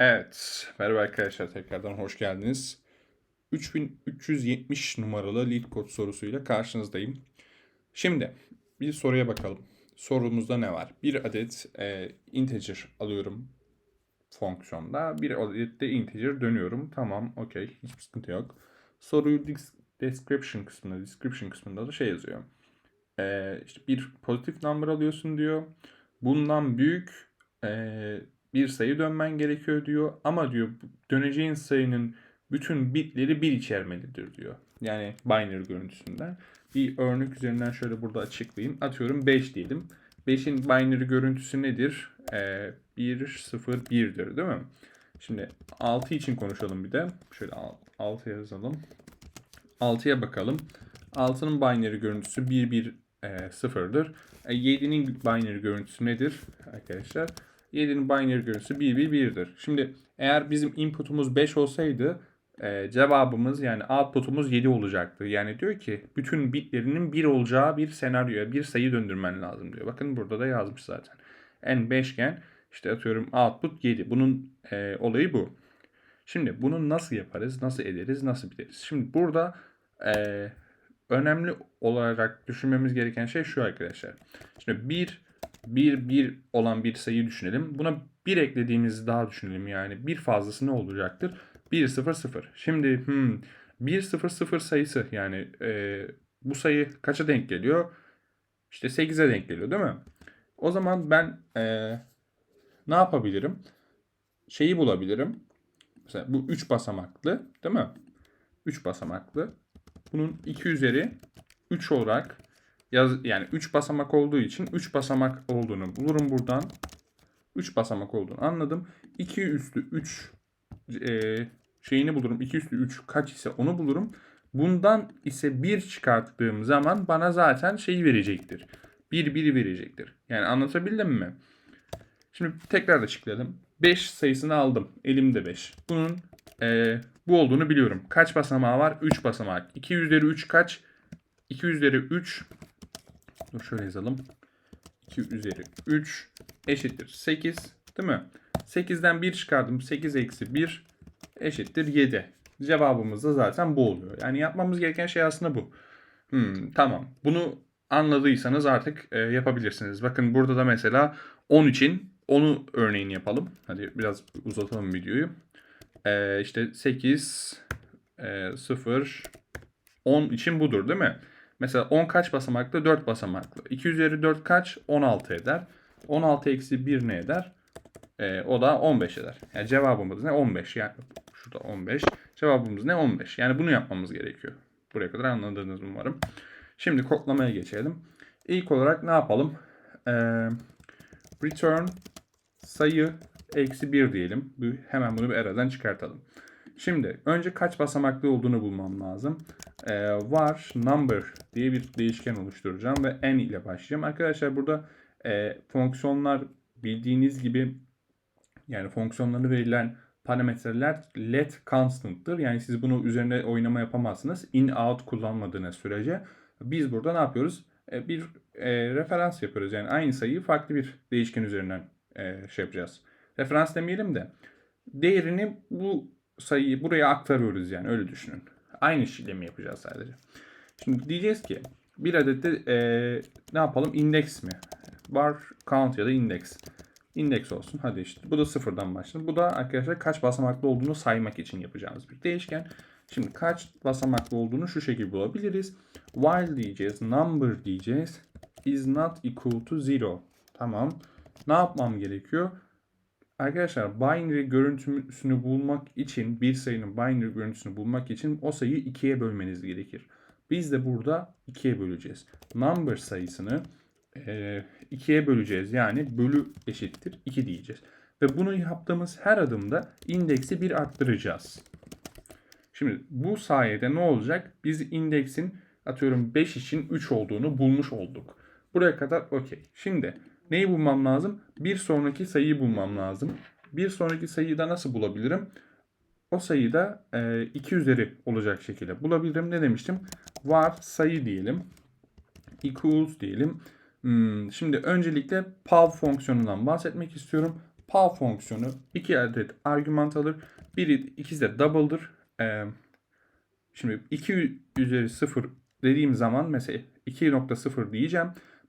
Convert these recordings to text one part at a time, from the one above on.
Evet, merhaba arkadaşlar tekrardan hoş geldiniz. 3370 numaralı lead kod sorusuyla karşınızdayım. Şimdi bir soruya bakalım. Sorumuzda ne var? Bir adet e, integer alıyorum fonksiyonda. Bir adet de integer dönüyorum. Tamam, okey. Hiçbir sıkıntı yok. Soruyu description kısmında, description kısmında da şey yazıyor. E, işte bir pozitif number alıyorsun diyor. Bundan büyük e, bir sayı dönmen gerekiyor diyor. Ama diyor döneceğin sayının bütün bitleri bir içermelidir diyor. Yani binary görüntüsünden. Bir örnek üzerinden şöyle burada açıklayayım. Atıyorum 5 diyelim. 5'in binary görüntüsü nedir? Ee, 1, 0, 1'dir değil mi? Şimdi 6 için konuşalım bir de. Şöyle 6 yazalım. 6'ya bakalım. 6'nın binary görüntüsü 1, 1, e, 0'dır. E, 7'nin binary görüntüsü nedir arkadaşlar? 7'nin binary görüntüsü 1, 1, 1'dir. Şimdi eğer bizim input'umuz 5 olsaydı e, cevabımız yani output'umuz 7 olacaktı. Yani diyor ki bütün bitlerinin 1 olacağı bir senaryoya bir sayı döndürmen lazım diyor. Bakın burada da yazmış zaten. n 5 iken işte atıyorum output 7. Bunun e, olayı bu. Şimdi bunu nasıl yaparız, nasıl ederiz, nasıl biliriz? Şimdi burada e, önemli olarak düşünmemiz gereken şey şu arkadaşlar. Şimdi 1, 1, 1 olan bir sayı düşünelim. Buna 1 eklediğimizi daha düşünelim. Yani bir fazlası ne olacaktır? 1, 0, 0. Şimdi hmm, 1, 0, 0 sayısı yani e, bu sayı kaça denk geliyor? İşte 8'e denk geliyor değil mi? O zaman ben e, ne yapabilirim? Şeyi bulabilirim. Mesela bu 3 basamaklı değil mi? 3 basamaklı. Bunun 2 üzeri 3 olarak yaz yani 3 basamak olduğu için 3 basamak olduğunu bulurum buradan. 3 basamak olduğunu anladım. 2 üstü 3 e, şeyini bulurum. 2 üstü 3 kaç ise onu bulurum. Bundan ise 1 çıkarttığım zaman bana zaten şeyi verecektir. 1 1 verecektir. Yani anlatabildim mi? Şimdi tekrar açıklayalım. 5 sayısını aldım. Elimde 5. Bunun e, bu olduğunu biliyorum. Kaç basamağı var? 3 basamak. 2 üzeri 3 kaç? 2 üzeri 3 Dur şöyle yazalım. 2 üzeri 3 eşittir 8. Değil mi? 8'den 1 çıkardım. 8 eksi 1 eşittir 7. Cevabımız da zaten bu oluyor. Yani yapmamız gereken şey aslında bu. Hmm, tamam. Bunu anladıysanız artık e, yapabilirsiniz. Bakın burada da mesela 10 için onu örneğini yapalım. Hadi biraz uzatalım videoyu. E, işte 8, e, 0, 10 için budur değil mi? Mesela 10 kaç basamaklı? 4 basamaklı. 2 üzeri 4 kaç? 16 eder. 16 eksi 1 ne eder? Ee, o da 15 eder. Yani cevabımız ne? 15. Yani şurada 15. Cevabımız ne? 15. Yani bunu yapmamız gerekiyor. Buraya kadar anladınız umarım. Şimdi kodlamaya geçelim. İlk olarak ne yapalım? Ee, return sayı eksi 1 diyelim. Hemen bunu bir aradan çıkartalım. Şimdi önce kaç basamaklı olduğunu bulmam lazım. Ee, var number diye bir değişken oluşturacağım ve n ile başlayacağım. Arkadaşlar burada e, fonksiyonlar bildiğiniz gibi yani fonksiyonları verilen parametreler let constant'tır. Yani siz bunu üzerine oynama yapamazsınız. In out kullanmadığınız sürece. Biz burada ne yapıyoruz? E, bir e, referans yapıyoruz. Yani aynı sayıyı farklı bir değişken üzerinden e, şey yapacağız. Referans demeyelim de değerini bu sayıyı buraya aktarıyoruz yani öyle düşünün. Aynı işlemi yapacağız sadece. Şimdi diyeceğiz ki bir adet de e, ne yapalım? Index mi? Var count ya da index. Index olsun. Hadi işte. Bu da sıfırdan başladı. Bu da arkadaşlar kaç basamaklı olduğunu saymak için yapacağımız bir değişken. Şimdi kaç basamaklı olduğunu şu şekilde bulabiliriz. While diyeceğiz. Number diyeceğiz. Is not equal to zero. Tamam. Ne yapmam gerekiyor? Arkadaşlar binary görüntüsünü bulmak için bir sayının binary görüntüsünü bulmak için o sayıyı ikiye bölmeniz gerekir. Biz de burada ikiye böleceğiz. Number sayısını e, ikiye böleceğiz. Yani bölü eşittir 2 diyeceğiz. Ve bunu yaptığımız her adımda indeksi bir arttıracağız. Şimdi bu sayede ne olacak? Biz indeksin atıyorum 5 için 3 olduğunu bulmuş olduk. Buraya kadar okey. Şimdi neyi bulmam lazım? Bir sonraki sayıyı bulmam lazım. Bir sonraki sayıyı da nasıl bulabilirim? O sayıyı da 2 e, üzeri olacak şekilde bulabilirim. Ne demiştim? Var sayı diyelim. Equals diyelim. Hmm, şimdi öncelikle pav fonksiyonundan bahsetmek istiyorum. PAL fonksiyonu iki adet argüman alır. Biri ikisi de double'dır. Ee, şimdi 2 üzeri 0 dediğim zaman mesela 2.0 diyeceğim.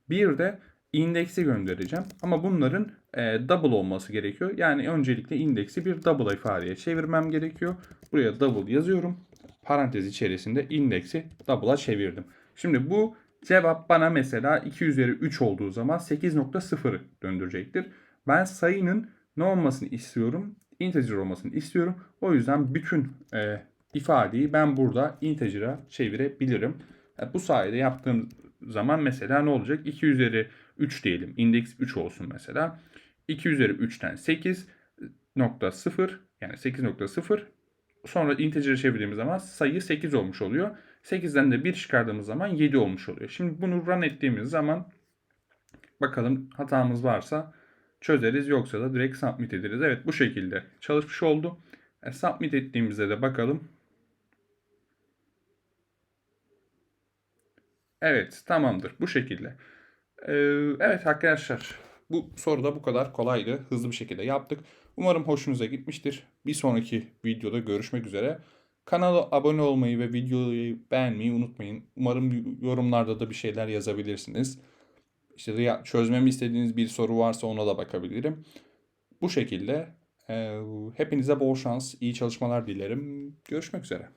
Bir de indeksi göndereceğim. Ama bunların e, double olması gerekiyor. Yani öncelikle indeksi bir double ifadeye çevirmem gerekiyor. Buraya double yazıyorum. Parantez içerisinde indeksi double'a çevirdim. Şimdi bu cevap bana mesela 2 üzeri 3 olduğu zaman 8.0'ı döndürecektir. Ben sayının ne olmasını istiyorum? Integer olmasını istiyorum. O yüzden bütün e, ifadeyi ben burada integer'a çevirebilirim. E, bu sayede yaptığım zaman mesela ne olacak? 2 üzeri 3 diyelim. Index 3 olsun mesela. 2 üzeri 3'ten 8.0 yani 8.0 sonra integer'e çevirdiğimiz zaman sayı 8 olmuş oluyor. 8'den de 1 çıkardığımız zaman 7 olmuş oluyor. Şimdi bunu run ettiğimiz zaman bakalım hatamız varsa çözeriz yoksa da direkt submit ederiz. Evet bu şekilde çalışmış oldu. E, submit ettiğimizde de bakalım. Evet tamamdır bu şekilde. Ee, evet arkadaşlar bu soru da bu kadar kolaydı. Hızlı bir şekilde yaptık. Umarım hoşunuza gitmiştir. Bir sonraki videoda görüşmek üzere. Kanala abone olmayı ve videoyu beğenmeyi unutmayın. Umarım yorumlarda da bir şeyler yazabilirsiniz. İşte çözmemi istediğiniz bir soru varsa ona da bakabilirim. Bu şekilde e, hepinize bol şans, iyi çalışmalar dilerim. Görüşmek üzere.